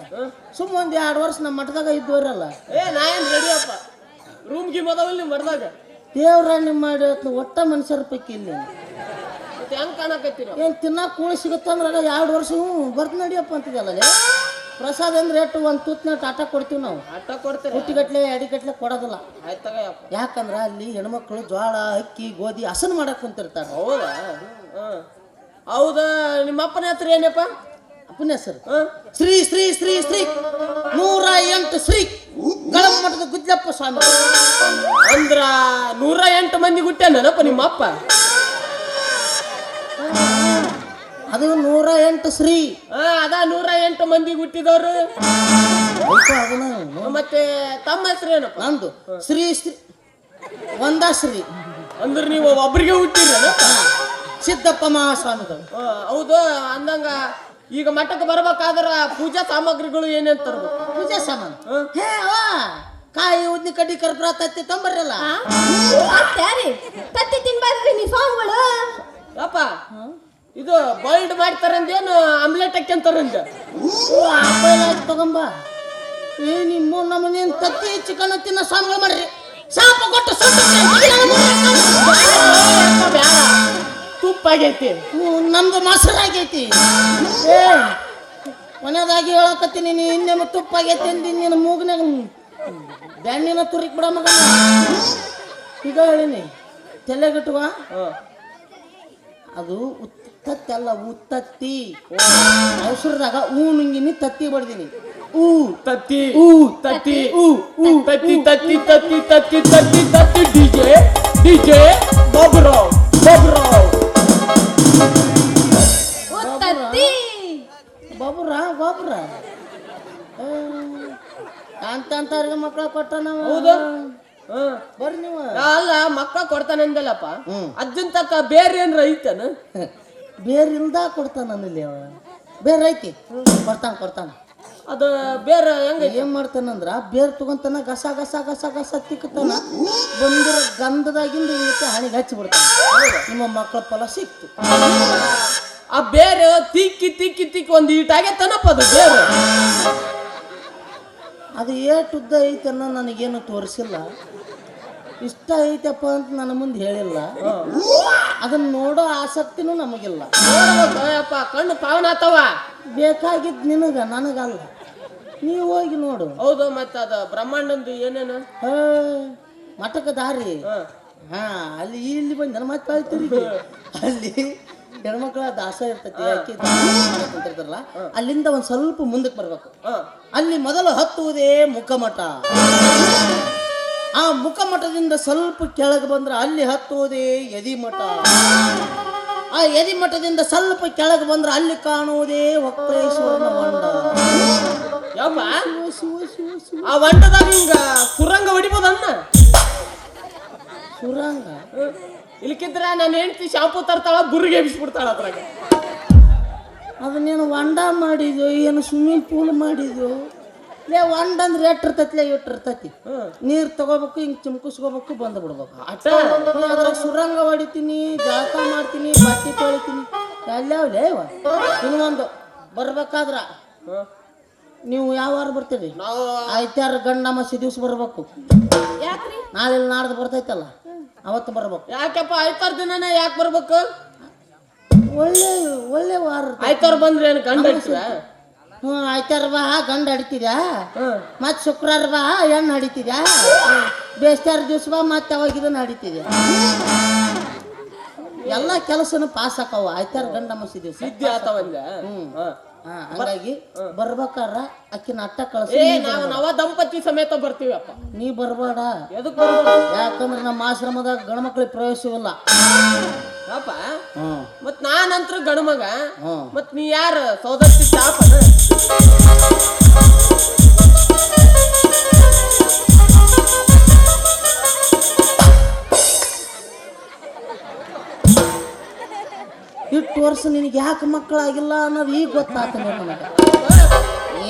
ಸುಮ್ಮ ಒಂದು ಎರಡು ವರ್ಷ ನಮ್ಮ ಮಠದಾಗ ಇದ್ದವರಲ್ಲ ಏ ನಾ ಏನ್ ರೆಡಿಯಪ್ಪ ರೂಮ್ ಗಿಮ್ ಮಠದಾಗ? ದೇವ್ರ ನಿಮ್ಮ ಮಾಡಿ ಹೊತ್ತು ಒಟ್ಟ ಮನುಷ್ಯರ ಪೈಕಿ ಇಲ್ಲಿ. ಮತ್ತೆ ಹೆಂಗ್ ಕಾಣಕತ್ತೀರ? ಏನ್ ತಿನ್ನಾಕ ಕೂಳಿ ಅಂದ್ರೆ ಎರಡು ವರ್ಷ ಬರ್ತ ನಡಿಯಪ್ಪ ಅಂತಿದ್ದಲ್ಲ ಪ್ರಸಾದ ಅಂದ್ರೆ ಎಷ್ಟು? ಒಂದು ತುತ್ತಿನ ಆಟ ಕೊಡ್ತೀವಿ ನಾವು. ಆಟ ಕೊಡ್ತೀವಿ ಹುಟ್ಟಿಗಟ್ಲೆ ಅಡಿಗಟ್ಲೆ ಕೊಡೋದಿಲ್ಲ. ಆಯ್ತ್ ತಗಯಪ್ಪ ಯಾಕಂದ್ರ ಅಲ್ಲಿ ಹೆಣ್ಮಕ್ಳು ಜ್ವಾಳ ಅಕ್ಕಿ ಗೋಧಿ ಹಸನ್ ಮಾಡಕ್ ಕುಂತಿರ್ತಾರೆ. ಹೌದಾ? ಹ್ಮ್ ಹೌದಾ? ನಿಮ್ಮ ಅಪ್ಪನ ಹೆಸರು ಏನಪ್ಪ? ಅಪ್ಪನ ಹೆಸರು? ಹ್ಮ್ ಶ್ರೀ ಶ್ರೀ ಶ್ರೀ ಶ್ರೀ ನೂರ ಎಂಟು ಶ್ರೀ ಗಳಂ ಮಠದ ಗುಜ್ಜಪ್ಪ ಸ್ವಾಮಿ. ಅಂದ್ರ ನೂರ ಎಂಟು ಮಂದಿ ಹುಟ್ಟ್ಯಾನಪ್ಪ ನಿಮ್ಮ ಅಪ್ಪ? ಅದು ನೂರ ಎಂಟು ಶ್ರೀ ಹಾ ಅದ ನೂರ ಎಂಟು ಮಂದಿ ಹುಟ್ಟಿದವರು. ಅದನ್ನ ಮತ್ತೆ ತಮ್ಮ ಹೆಸರು ಏನಪ್ಪ? ನಂದು. ಶ್ರೀ ಶ್ರೀ ಒಂದ ಶ್ರೀ ಅಂದ್ರೆ ನೀವು ಒಬ್ರಿಗೆ ಹುಟ್ಟಿರೇನಪ್ಪ ಸಿದ್ದಪ್ಪ ಮಹಾಸ್ವಾಮಿಗಳು. ಹೌದು ಅಂದಂಗ ಈಗ ಮಠಕ್ಕೆ ಬರ್ಬೇಕಾದ್ರ ಪೂಜಾ ಸಾಮಗ್ರಿಗಳು ಏನೇನ್ ತರ್ಬೇಕು ಪೂಜಾ ಸಾಮಾನು. ಹೇ. ಅವ ಕಾಯಿ ಉದ್ನಿ ಕಡ್ಡಿ ಕರ್ಪೂರ ತತ್ತಿ ತೊಂಬರ್ರಲ್ಲ? ತತ್ತಿ ತಿನ್ಬಾರ್ದು ನೀವು ಸ್ವಾಮಿಗಳು ಯಪ್ಪ ಇದು ಬಾಯ್ಲ್ಡ್ ಮಾಡ್ತಾರಂದೇನು ಆಮ್ಲೆಟ್ ಹಾಕ್ಯಂತಾರಂದ? ತಗೊಂಬ. ಏ ನಿಮ್ಮ ನಮ್ಮನೇನು ತತ್ತಿ ಚಿಕನ್ ತಿನ್ನ ಸಾಂಬಾರು ಮಾಡ್ರಿ. ಸಾಪ ಕೊಟ್ಟು ತುಪ್ಪ ಆಗೈತಿ ನಮ್ದು ಮೊಸರಾಗೈತಿ. ಏ ಮನೆಯದಾಗಿ ಹೇಳಕತ್ತೀನಿ ನೀ ಇನ್ನೇನು ತುಪ್ಪ ಆಗೈತಿ ಅಂದಿ ನಿನ್ನ ಮೂಗ್ನಾಗ ಬ್ಯಾಣ್ಣಿನ ತುರಿಕ್ ಬಿಡ ಮಗ ಈಗ ಹೇಳಿನಿ ತಲೆಗಿಟ್ಟುವ. ಅದು ಉತ್ತತ್ತಿ ಅಲ್ಲ ಉತ್ತತ್ತಿ ಅವಸರದಾಗ ಊ ನುಂಗಿನಿ ತತ್ತಿ ಬಡ್ದೀನಿ. ಊ. ತತ್ತಿ. ಊ. ತತ್ತಿ. ಊ. ಊ. ತತ್ತಿ ತತ್ತಿ ತತ್ತಿ ತತ್ತಿ ತತ್ತಿ ತತ್ತಿ ಡಿಜೆ ಡಿಜೆ ಬಬ್ರಾವ್ ಬಬ್ರಾವ್ ಉತ್ತತ್ತಿ ಬಬ್ರ. ಬಾಬುರ ಅಂತ ಅಂತವ್ರಿಗೆ ಮಕ್ಕಳ ಕೊಟ್ಟ ನಾವು. ಹೌದು. ಹಾ. ಬರ್ರಿ ನೀವು. ಅಲ್ಲ ಮಕ್ಕಳ ಕೊಡ್ತಾನೆ ಅಂದಲ್ಲಪ್ಪ. ಅಜ್ಜನ್ ತಕ್ಕ ಬೇರೆ ಏನ್ರ ಐತನ ಬೇರೆ ಇಲ್ದ ಕೊಡ್ತಾನ ನನ್ನಲ್ಲಿ ಅವ. ಬೇರೆ ಐತಿ. ಕೊಡ್ತಾನ ಕೊಡ್ತಾನ. ಅದು ಬೇರೆ ಹೆಂಗ ಏನ್ ಮಾಡ್ತಾನಂದ್ರ ಬೇರ್ ತಗೊಂತಾನ ಗಸ ಗಸ ಗಸ ಗಸ ತಿಕ್ಕತಾನ ಬಂದ್ರ ಗಂಧದಾಗಿಂದ ಇದಕ್ಕೆ ಹಣಿಗೆ ಹಚ್ಚಿ ಬಿಡ್ತಾನ. ನಿಮ್ಮ ಮಕ್ಕಳ ಫಲ ಸಿಕ್ತು. ಆ ಬೇರೆ ತಿಕ್ಕಿ ತಿಕ್ಕಿ ತಿಕ್ಕಿ ಒಂದು ಈಟ್ ತನಪ್ಪ ಅದು ಬೇರೆ. ಅದು ಏಟ್ ಉದ್ದ ಐತೆ ಅನ್ನೋ ನನಗೇನು ತೋರಿಸಿಲ್ಲ. ಇಷ್ಟ ಐತಪ್ಪ ಅಂತ ನನ್ನ ಮುಂದೆ ಹೇಳಿಲ್ಲ. ಅದನ್ನ ನೋಡೋ ಆಸಕ್ತಿನೂ ನಮಗಿಲ್ಲ. ಕಣ್ಣು ಪಾವನ ಆತವ. ಬೇಕಾಗಿದ್ದು ನಿನಗ ನನಗಲ್ಲ. ನೀವು ಹೋಗಿ ನೋಡು. ಹೌದು ಮತ್ತ ಅದ ಬ್ರಹ್ಮಾಂಡಂದು ಏನೇನು? ಹ ಮಠಕ್ಕೆ ದಾರಿ. ಹಾ. ಅಲ್ಲಿ ಇಲ್ಲಿ ಬಂದು ನನ್ನ ಮತ್ತೆ ಹೇಳ್ತೀರಿ ಅಲ್ಲಿ ಹೆಣ್ಮಕ್ಳ ದಾಸ ಇರ್ತೈತಿ ಅಕ್ಕಿ ಕುಂತಿರ್ತಾರಲ್ಲ ಅಲ್ಲಿಂದ ಒಂದ್ ಸ್ವಲ್ಪ ಮುಂದಕ್ಕೆ ಬರ್ಬೇಕು. ಅಲ್ಲಿ ಮೊದಲು ಹತ್ತುವುದೇ ಮುಖಮಠ. ಆ ಮುಖಮಠದಿಂದ ಸ್ವಲ್ಪ ಕೆಳಗೆ ಬಂದ್ರೆ ಅಲ್ಲಿ ಹತ್ತುವುದೇ ಯದಿಮಠ. ಆ ಯದಿಮಠದಿಂದ ಸ್ವಲ್ಪ ಕೆಳಗೆ ಬಂದ್ರೆ ಅಲ್ಲಿ ಕಾಣುವುದೇ ಒಕ್ಕಳೇಶ್ವರನ ಹೊಂಡ ಯಪ್ಪ ಆ ಹೊಂಡದಾಗ ಹಿಂಗ ಸುರಂಗ ಹೊಡಿಬೋದನ್ನ? ಸುರಂಗ? ಇಲ್ಕಿದ್ರ ನನ್ನ ಹೆಂಡತಿ ಶಾಪು ತರ್ತಾಳ ಬುರ್ಗೆ ಎಬ್ಬಿಸ್ಬಿಡ್ತಾಳ ಅದ್ರಾಗ. ಅದನ್ನೇನು ವಂಡ ಹೊಂಡ ಮಾಡಿದ್ಯೋ, ಏನು ಸ್ವಿಮ್ಮಿಂಗ್ ಪೂಲ್ ಮಾಡಿದ್ಯೋ? ಲೇ ಒಂದ್ ಅಂದ್ರೆ ಲೇ ಇಟ್ಟಿರ್ತೈತಿ ಇರ್ತೈತಿ. ನೀರು ತಗೋಬೇಕು ಹಿಂಗೆ ಚಿಮ್ಕಿಸ್ಕೋಬೇಕು ಬಂದು ಬಿಡ್ಬೇಕು. ಅದ್ರಾಗ ಸುರಂಗ ಹೊಡಿತೀನಿ ಜಾತ ಮಾಡ್ತೀನಿ ಬಟ್ಟೆ ತೊಳಿತೀನಿ. ಲೇ ಇವ? ಇನ್ನೊಂದು ಬರ್ಬೇಕಾದ್ರ. ನೀವು ಯಾವ ವಾರ ಬರ್ತೀರಿ? ಐತಾರ ಆಯ್ತಾರ ಗಂಡ ಮಸಿ ದಿವ್ಸ ಬರ್ಬೇಕು. ನಾಳೆ ನಾಡ್ದು ಬರ್ತೈತಲ್ಲ ಅವತ್ತು ಬರ್ಬೇಕು. ಯಾಕಪ್ಪ ಐತಾರ ದಿನನೇ ಯಾಕೆ ಬರ್ಬೇಕು? ಒಳ್ಳೆ ಒಳ್ಳೆ ವಾರ ಐತಾರ ಬಂದ್ರೆ ಏನು ಗಂಡ ಹ್ಞೂ ಆಯ್ತಾರ ಬಾ ಗಂಡ ಹಡಿತೀರಾ ಮತ್ ಶುಕ್ರವಾರ ಬಾ ಹೆಣ್ಣು ಹಡಿತಿದ್ಯಾ ಬೇಸ್ತಾರ ದಿವ್ಸ ಬಾ ಮತ್ತೆ ಅವಾಗ ಇದನ್ನ ಹಡಿತಿದ್ಯಾ ಎಲ್ಲ ಕೆಲಸನು ಪಾಸ್ ಆಕಾವ ಆಯ್ತಾರ ಗಂಡ ಮಸಿ ದಿವ್ಸ. ಸಿದ್ಧಿ ಹಂಗಾಗಿ ಬರ್ಬೇಕಾರ ಅಕ್ಕಿನ ಅಟ್ಟ ಕಳ್ಸಿ ನಾವು ನವ ದಂಪತಿ ಸಮೇತ ಬರ್ತೀವಪ್ಪ. ನೀ ಬರ್ಬೇಡ. ಯಾಕಂದ್ರೆ ನಮ್ಮ ಆಶ್ರಮದಾಗ ಮಕ್ಳಿಗೆ ಪ್ರವೇಶವಿಲ್ಲ. ಹ್ಮ್ ಮತ್ ನಾನಂತ್ರ ಗಣಮಗ ಮಗ. ಮತ್ ನೀ ಯಾರ ಸೋದರ್ತಿ ಚಾಪನ ಇಷ್ಟು ವರ್ಷ ನಿನಗೆ ಯಾಕೆ ಮಕ್ಕಳಾಗಿಲ್ಲ ಅನ್ನೋದು ಈಗ ಗೊತ್ತಾತ ನನಗೆ.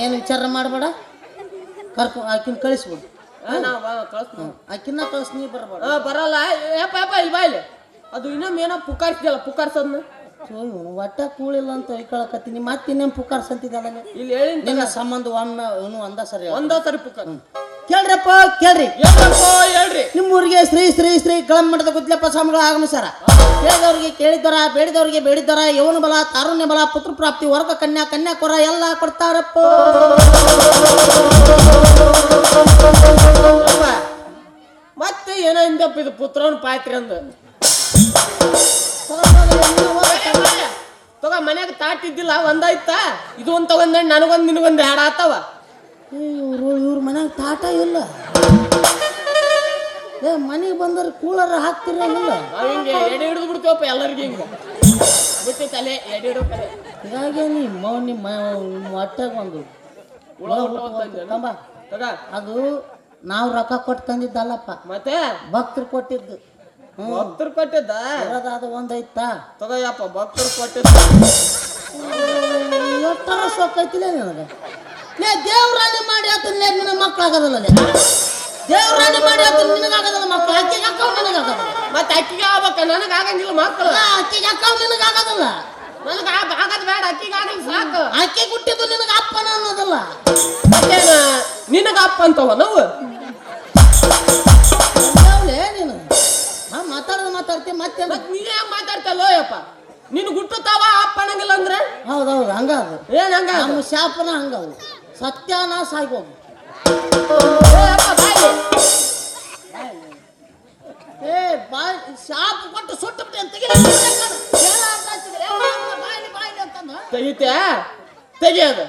ಏನು ವಿಚಾರ ಮಾಡಬೇಡ. ಕರ್ಕೊ ಆಕಿನ ಕಳಿಸ್ಬೋದು ಆಕಿನ್ನ ಕಳಿಸ್ ನೀ ಬರ್ಬೇಡ. ಬರಲ್ಲ. ಏ ಅಪ್ಪ ಇಲ್ಲಿ ಬಾ ಇಲ್ಲಿ. ಅದು ಇನ್ನೊಮ್ಮೆ ಏನೋ ಪುಕಾರ್ಸಿದಲ್ಲ ಪುಕಾರ್ಸೋದ್ನ? ಒಟ್ಟ ಕೂಳಿಲ್ಲ ಅಂತ ಹೇಳ್ಕೊಳಕತ್ತೀನಿ ಮತ್ತೆ ಇನ್ನೇನು ಪುಕಾರ್ಸ್ ಅಂತಿದ್ದಲ್ಲ ಇಲ್ಲಿ ಹೇಳಿ ನಿನ್ನ ಸಂಬಂಧ ಒಮ್ಮೆ ಅವನು ಅಂದ ಸರಿ. ಒಂದ ಸರಿ ಪುಕಾರ್. ಕೇಳ್ರಪ್ಪ ಕೇಳ್ರಿ. ಹೇಳ್ರಿ. ನಿಮ್ಮ ಊರಿಗೆ ಶ್ರೀ ಶ್ರೀ ಶ್ರೀ ಮಠದ ಗುದ್ಲಪ್ಪ ಸ್ವಾಮಿಗಳು ಆಗಮಿಸ್ಯಾರ. ಕೇಳಿದವ್ರಿಗೆ ಕೇಳಿದರ ಬೇಡಿದವ್ರಿಗೆ ಬೇಡಿದ್ದಾರ ಯೌನ ಬಲ ತಾರುಣ್ಯ ಬಲ ಪುತ್ರ ಪ್ರಾಪ್ತಿ ವರ್ಗ ಕನ್ಯಾ ಕನ್ಯಾಕೊರ ಎಲ್ಲ ಕೊಡ್ತಾರಪ್ಪ. ಮತ್ತೆ ಏನೋ ಹಿಂದಪ್ಪ ಇದು ಪುತ್ರವನ್ ಪಾತ್ರಿ ಅಂದ. ತಗ ಮನ್ಯಾಗ ತಾಟಿದ್ದಿಲ್ಲ ಒಂದಾಯ್ತಾ? ಇದು ಒಂದ್ ತಗೊಂಡ್ ನನಗೊಂದ್ ನಿನಗೊಂದ್ ಎರಡು ಆತವ. ಇವ್ರು ಇವ್ರ ಮನ್ಯಾಗ ತಾಟ ಇಲ್ಲ. ಏ ಮನೆಗೆ ಬಂದ್ರೆ ಕೂಲರ್ ಹಾಕ್ತಿರಲಿಲ್ಲ ನಾವ್ ಹಿಂಗೆ ಎಡೆ ಹಿಡಿದು ಬಿಡ್ತೀವಪ್ಪ ಎಲ್ಲರಿಗೆ ಹಿಂಗ. ಬಿಟ್ಟಿತ್ತಲೆ ತಲೆ ಎಡೆ ಹಿಡಿದು ಹೀಗಾಗಿ ನಿಮ್ಮ ನಿಮ್ಮ ಹೊಟ್ಟೆಗೆ ಒಂದು. ಅದು ನಾವು ರೊಕ್ಕ ಕೊಟ್ಟು ತಂದಿದ್ದಲ್ಲಪ್ಪ. ಮತ್ತೆ? ಭಕ್ತರು ಕೊಟ್ಟಿದ್ದು. ಭಕ್ತರು ಕೊಟ್ಟಿದ್ದ? ಇರೋದಾದ ಐತ ತಗೋಯಪ್ಪ ಭಕ್ತರು ಕೊಟ್ಟಿದ್ದ. ಎಷ್ಟರ ಸೊಕ್ಕೈತಿಲ್ಲ ನಿನಗೆ? ಲೇ ದೇವ್ರಾಣಿ ಮಾಡಿ ಆತ ಲೇ ನಿನ್ನ ಮಕ್ಕಳಾಗದಲ್ಲ ಲೇ. ದೇವ್ರಾಣಿ ಮಾಡಿ ಆತ ನಿನಗಾಗದಲ್ಲ ಮಕ್ಕಳು ಅಕ್ಕಿಗೆ ಅಕ್ಕವ್ ನಿನಗಾಗದಲ್ಲ ಮತ್ತೆ ಅಕ್ಕಿಗೆ ಆಗ್ಬೇಕ? ನನಗೆ ಆಗಂಗಿಲ್ಲ ಮಕ್ಕಳು ಅಕ್ಕಿಗೆ ಅಕ್ಕವ್ ನಿನಗಾಗದಲ್ಲ ನನಗ ಆಗದ್ ಬೇಡ ಅಕ್ಕಿಗೆ ಆಗಂಗ್ ಸಾಕು. ಅಕ್ಕಿ ಹುಟ್ಟಿದ್ದು ನಿನಗೆ ಅಪ್ಪನ ಅನ್ನೋದಲ್ಲ. ನಿನಗ ಅಪ್ಪ ಅಂತವ ನಾವು? ಮಾತಾಡೋದು ಮಾತಾಡ್ತಿ ಮತ್ತೆ ನೀನ್ ಹೆಂಗ್ ಮಾತಾಡ್ತಲ್ಲೋ ಯಪ್ಪ? ನಿನ್ ಗುಟ್ಟುತ್ತಾವ ಅಪ್ಪ ಅನ್ನಂಗಿಲ್ಲ ಅಂದ್ರೆ? ಹೌದೌದು ಹಂಗ ಅದು ಏನ್ ಹಂಗ ನಮ್ಮ ಶಾಪನ ಹಂಗ ಸತ್ಯಾನ ಸಾಯ್ಬೋದು ಏ ಯಪ್ಪ ಬಾಯ್ಲಿ. ಏ ಬಾಯ್ ಶಾಪ್ ಕೊಟ್ಟು ಸುಟ್ಟು ಬಿಟ್ಟು ಅಂತ ತೆಗಿತ್ಯಾ? ತೆಗಿಯೋದು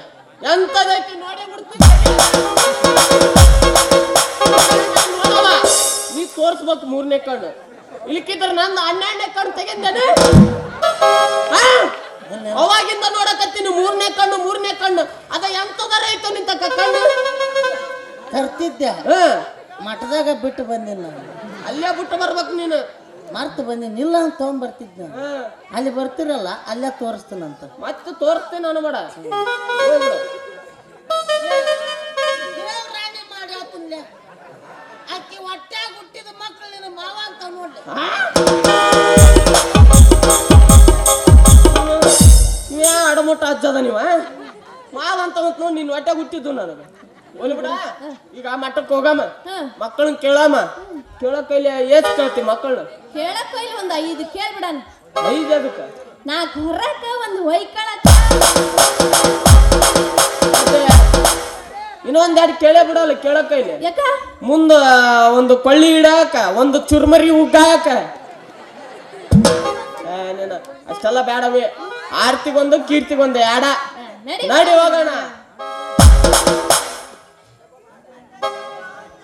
ಬಿಟ್ಟು ಬರ್ಬೇಕು ನೀನು. ಮರ್ತು ಬಂದೀನಿ ಇಲ್ಲ ಅಂತ ತೊಗೊಂಬರ್ತಿದ್ದೆ ಹ. ಅಲ್ಲಿ ಬರ್ತಿರಲ್ಲ ಅಲ್ಲೇ ತೋರಿಸ್ತೀನಂತ ಮತ್ತೆ ತೋರಿಸ್ತೀನಿ ನಾನು ಬೇಡ. ಹೋಗ್ಬಿಡು. ದೇವ್ರಾಣಿ ಮಾಡಿ ಆತನ್ಲೆ ಆಕಿ ಹೊಟ್ಟೆ ಹುಟ್ಟಿದ ಮಕ್ಕಳು ನಿನ್ನ ಮಾವ ಅಂತ ನೋಡ್ಲಿ ಆ? ಏ ಅಡಮುಟ್ಟ ಹಚ್ಚದ ನೀವ? ಮಾವ ಅಂತ ನೋಡಿ ನಿನ್ ಹೊಟ್ಟೆ ಹುಟ್ಟಿದ್ದು ನನಗೆ. ಹೋಗ್ಲಿ ಬಿಡ. ಈಗ ಆ ಮಟ್ಟಕ್ಕೆ ಹೋಗಮ್ಮ. ಮಕ್ಕಳನ್ನ ಕೇಳಮ್ಮ. ಕೇಳೋ ಕೈಲಿ ಏತ್ ಕೇಳ್ತಿ ಮಕ್ಕಳು? ಕೇಳಕ್ ಕೊಯ್ಲಿ ಒಂದ್ ಐದು ಕೇಳ್ಬಿಡಣ. ಐದು ಅದಕ್ಕೆ ನಾಲ್ಕು ಹೊರಕ ಒಂದು ಹೊಯ್ಕೊಳಕ. ಮತ್ತೆ ಇನ್ನೊಂದ್ ಎರಡು ಕೇಳೇ ಬಿಡಲ್ಲ ಕೇಳೋ ಕೈಲಿ. ಯಾಕ? ಮುಂದ ಒಂದು ಕೊಳ್ಳಿ ಇಡಾಕ ಒಂದು ಚುರ್ಮರಿ ಉಗ್ಗಾಕ. ಏ, ನೀನು ಅಷ್ಟೆಲ್ಲ ಬೇಡವೇ. ಆರ್ತಿಗೊಂದು ಕೀರ್ತಿಗೊಂದು ಯಾಡ. ನಡಿ. ನಡಿ ಹೋಗೋಣ.